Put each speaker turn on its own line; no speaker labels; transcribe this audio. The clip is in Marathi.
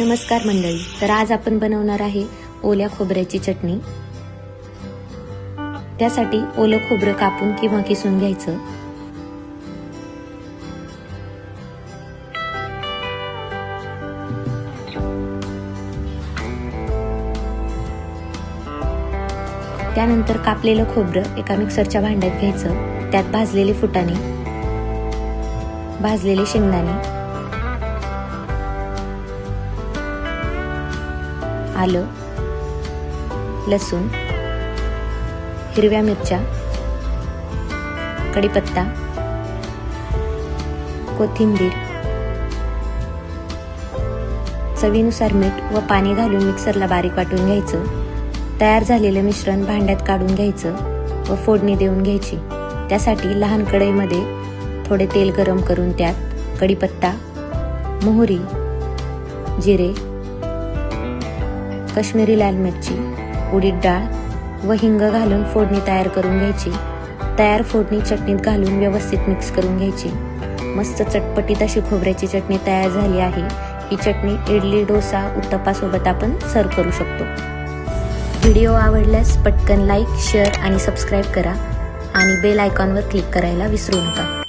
नमस्कार मंडळी तर आज आपण बनवणार आहे ओल्या खोबऱ्याची चटणी. त्यासाठी ओलं खोबरं कापून किंवा किसून घ्यायचं. त्यानंतर कापलेलं खोबरं एका मिक्सरच्या भांड्यात घ्यायचं. त्यात भाजलेले फुटाणे भाजलेले शेंगदाणे आलं लसूण हिरव्या मिरच्या कढीपत्ता कोथिंबीर चवीनुसार मीठ व पाणी घालून मिक्सरला बारीक वाटून घ्यायचं. तयार झालेलं मिश्रण भांड्यात काढून घ्यायचं व फोडणी देऊन घ्यायची. त्यासाठी लहान कढईमध्ये थोडे तेल गरम करून त्यात कढीपत्ता मोहरी जिरे काश्मीरी लाल मिरची उडीद डाळ व हिंग घालून फोडणी तयार करून घ्यायची. तयार फोडणी चटणीत घालून व्यवस्थित मिक्स करून घ्यायची. मस्त चटपटीत अशी खोबऱ्याची चटणी तयार झाली आहे. ही चटणी इडली डोसा उत्तप्पासोबत आपण सर्व करू शकतो. व्हिडिओ आवडल्यास पटकन लाईक शेअर आणि सबस्क्राईब करा आणि बेल आयकॉनवर क्लिक करायला विसरू नका.